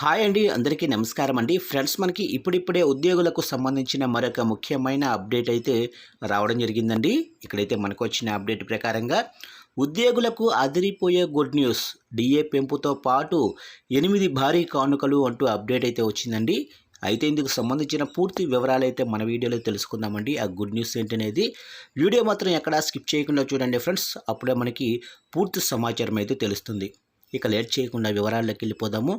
Hi అండి అందరికీ నమస్కారం అండి. ఫ్రెండ్స్ మనకి ఇప్పుడిప్పుడే ఉద్యోగులకు సంబంధించిన మరొక ముఖ్యమైన అప్డేట్ అయితే రావడం జరిగిందండి. ఇక్కడైతే మనకు వచ్చిన అప్డేట్ ప్రకారంగా ఉద్యోగులకు అదిరిపోయే గుడ్ న్యూస్ డిఏ పెంపుతో పాటు ఎనిమిది భారీ కానుకలు అంటూ అప్డేట్ అయితే వచ్చిందండి. అయితే ఇందుకు సంబంధించిన పూర్తి వివరాలు అయితే మన వీడియోలో తెలుసుకుందామండి. ఆ గుడ్ న్యూస్ ఏంటనేది వీడియో మాత్రం ఎక్కడా స్కిప్ చేయకుండా చూడండి ఫ్రెండ్స్. అప్పుడే మనకి పూర్తి సమాచారం అయితే తెలుస్తుంది. ఇక లేట్ చేయకుండా వివరాల్లోకి వెళ్ళిపోదాము.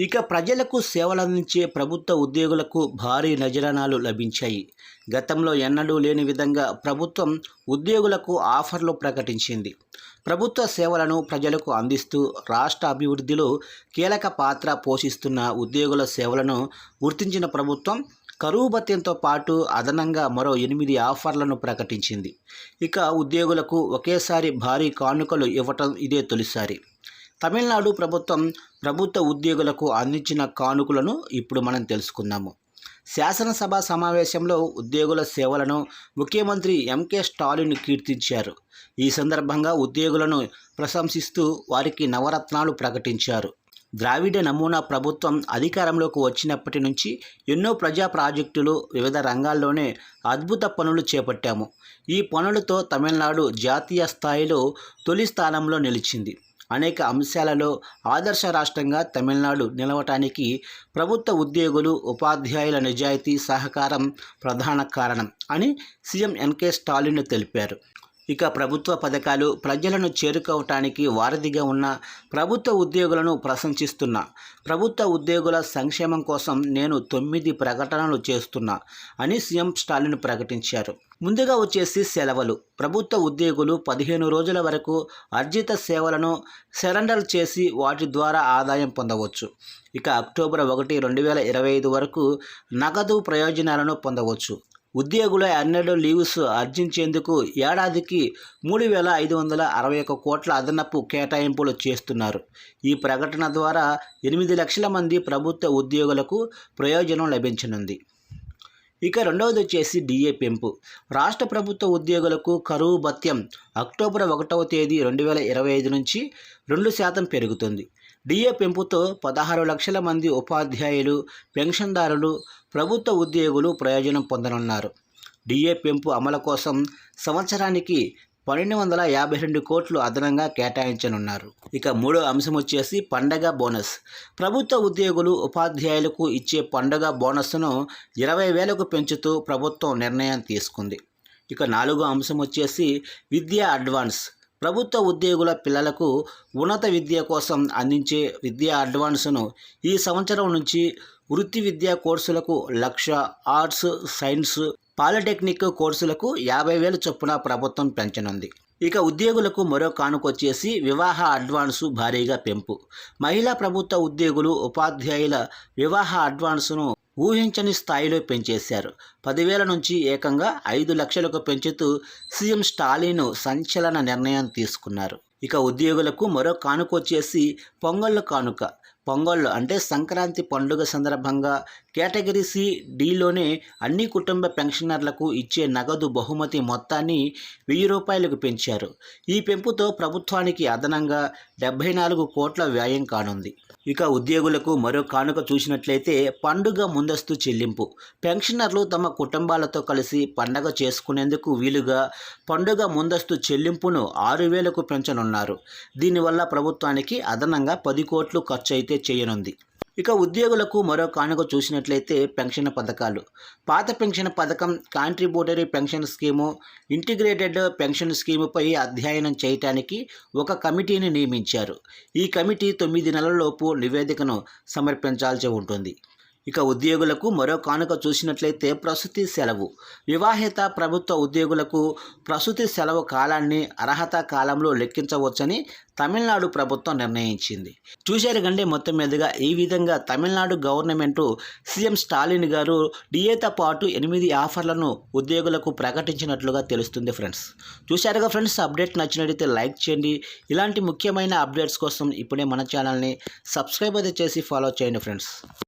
ఇక ప్రజలకు సేవలు అందించే ప్రభుత్వ ఉద్యోగులకు భారీ నజరానాలు లభించాయి. గతంలో ఎన్నడూ లేని విధంగా ప్రభుత్వం ఉద్యోగులకు ఆఫర్లు ప్రకటించింది. ప్రభుత్వ సేవలను ప్రజలకు అందిస్తూ రాష్ట్ర అభివృద్ధిలో కీలక పాత్ర పోషిస్తున్న ఉద్యోగుల సేవలను గుర్తించిన ప్రభుత్వం కరువు భత్యంతో పాటు అదనంగా మరో ఎనిమిది ఆఫర్లను ప్రకటించింది. ఇక ఉద్యోగులకు ఒకేసారి భారీ కానుకలు ఇవ్వటం ఇదే తొలిసారి. తమిళనాడు ప్రభుత్వం ప్రభుత్వ ఉద్యోగులకు అందించిన కానుకలను ఇప్పుడు మనం తెలుసుకుందాము. శాసనసభ సమావేశంలో ఉద్యోగుల సేవలను ముఖ్యమంత్రి ఎంకే స్టాలిన్ కీర్తించారు. ఈ సందర్భంగా ఉద్యోగులను ప్రశంసిస్తూ వారికి నవరత్నాలు ప్రకటించారు. ద్రావిడ నమూనా ప్రభుత్వం అధికారంలోకి వచ్చినప్పటి నుంచి ఎన్నో ప్రజా ప్రాజెక్టులు వివిధ రంగాల్లోనే అద్భుత పనులు చేపట్టాము. ఈ పనులతో తమిళనాడు జాతీయ స్థాయిలో తొలి స్థానంలో నిలిచింది. అనేక అంశాలలో ఆదర్శ రాష్ట్రంగా తమిళనాడు నిలవటానికి ప్రభుత్వ ఉద్యోగులు ఉపాధ్యాయుల నిజాయితీ సహకారం ప్రధాన కారణం అని సీఎం ఎన్కే స్టాలిన్ తెలిపారు. ఇక ప్రభుత్వ పథకాలు ప్రజలను చేరుకోవటానికి వారధిగా ఉన్న ప్రభుత్వ ఉద్యోగులను ప్రశంసిస్తున్నా ప్రభుత్వ ఉద్యోగుల సంక్షేమం కోసం నేను తొమ్మిది ప్రకటనలు చేస్తున్నా అని సీఎం స్టాలిన్ ప్రకటించారు. ముందుగా వచ్చేసి సెలవులు. ప్రభుత్వ ఉద్యోగులు పదిహేను రోజుల వరకు అర్జిత సేవలను సరెండర్ చేసి వాటి ద్వారా ఆదాయం పొందవచ్చు. ఇక అక్టోబర్ ఒకటి రెండు వేల ఇరవై ఐదు వరకు నగదు ప్రయోజనాలను పొందవచ్చు. ఉద్యోగుల ఎన్నడూ లీవ్స్ ఆర్జించేందుకు ఏడాదికి మూడు వేల ఐదు వందల అరవై ఒక కోట్ల అదనపు కేటాయింపులు చేస్తున్నారు. ఈ ప్రకటన ద్వారా ఎనిమిది లక్షల మంది ప్రభుత్వ ఉద్యోగులకు ప్రయోజనం లభించనుంది. ఇక రెండవది వచ్చేసి డిఏ పెంపు. రాష్ట్ర ప్రభుత్వ ఉద్యోగులకు కరువు భత్యం అక్టోబర్ ఒకటవ తేదీ రెండు వేల ఇరవై ఐదు నుంచి రెండు శాతం పెరుగుతుంది. డిఏ పెంపుతో పదహారు లక్షల మంది ఉపాధ్యాయులు పెన్షన్దారులు ప్రభుత్వ ఉద్యోగులు ప్రయోజనం పొందనున్నారు. డిఏ పెంపు అమలు కోసం సంవత్సరానికి పన్నెండు వందల యాభై రెండు కోట్లు అదనంగా కేటాయించనున్నారు. ఇక మూడో అంశం వచ్చేసి పండగ బోనస్. ప్రభుత్వ ఉద్యోగులు ఉపాధ్యాయులకు ఇచ్చే పండగ బోనస్ను ఇరవై వేలకు పెంచుతూ ప్రభుత్వం నిర్ణయం తీసుకుంది. ఇక నాలుగో అంశం వచ్చేసి విద్యా అడ్వాన్స్. ప్రభుత్వ ఉద్యోగుల పిల్లలకు ఉన్నత విద్య కోసం అందించే విద్యా అడ్వాన్స్ను ఈ సంవత్సరం నుంచి వృత్తి విద్యా కోర్సులకు లక్ష ఆర్ట్స్ సైన్స్ పాలిటెక్నిక్ కోర్సులకు యాభై వేలు చొప్పున ప్రభుత్వం పెంచనుంది. ఇక ఉద్యోగులకు మరో కానుకొచ్చేసి వివాహ అడ్వాన్సు భారీగా పెంపు. మహిళా ప్రభుత్వ ఉద్యోగులు ఉపాధ్యాయుల వివాహ అడ్వాన్సును ఊహించని స్థాయిలో పెంచేశారు. పదివేల నుంచి ఏకంగా ఐదు లక్షలకు పెంచుతూ సీఎం స్టాలిన్ సంచలన నిర్ణయం తీసుకున్నారు. ఇక ఉద్యోగులకు మరో కానుకొచ్చేసి పొంగళ్ళు కానుక. పొంగళ్ళు అంటే సంక్రాంతి పండుగ సందర్భంగా కేటగిరీ సి డిలోనే అన్ని కుటుంబ పెన్షనర్లకు ఇచ్చే నగదు బహుమతి మొత్తాన్ని వెయ్యి రూపాయలకు పెంచారు. ఈ పెంపుతో ప్రభుత్వానికి అదనంగా డెబ్బై నాలుగు కోట్ల వ్యయం కానుంది. ఇక ఉద్యోగులకు మరో కానుక చూసినట్లయితే పండుగ ముందస్తు చెల్లింపు. పెన్షనర్లు తమ కుటుంబాలతో కలిసి పండగ చేసుకునేందుకు వీలుగా పండుగ ముందస్తు చెల్లింపును ఆరు వేలకు పెంచనున్నారు. దీనివల్ల ప్రభుత్వానికి అదనంగా పది కోట్లు ఖర్చు అయితే చేయనుంది. ఇక ఉద్యోగులకు మరో కానుక చూసినట్లయితే పెన్షన్ పథకాలు. పాత పెన్షన్ పథకం contributory pension scheme integrated pension స్కీముపై అధ్యయనం చేయటానికి ఒక కమిటీని నియమించారు. ఈ కమిటీ తొమ్మిది నెలలలోపు నివేదికను సమర్పించాల్సి ఉంటుంది. ఇక ఉద్యోగులకు మరో కానుక చూసినట్లయితే ప్రసూతి సెలవు. వివాహిత ప్రభుత్వ ఉద్యోగులకు ప్రసూతి సెలవు కాలాన్ని అర్హత కాలంలో లెక్కించవచ్చని తమిళనాడు ప్రభుత్వం నిర్ణయించింది. చూశారు కంటే మొత్తం మీదుగా ఈ విధంగా తమిళనాడు గవర్నమెంటు సీఎం స్టాలిన్ గారు డిఏతో పాటు ఎనిమిది ఆఫర్లను ఉద్యోగులకు ప్రకటించినట్లుగా తెలుస్తుంది ఫ్రెండ్స్. చూశారుగా ఫ్రెండ్స్ అప్డేట్ నచ్చినట్లయితే లైక్ చేయండి. ఇలాంటి ముఖ్యమైన అప్డేట్స్ కోసం ఇప్పుడే మన ఛానల్ని సబ్స్క్రైబ్ అయితే చేసి ఫాలో చేయండి ఫ్రెండ్స్.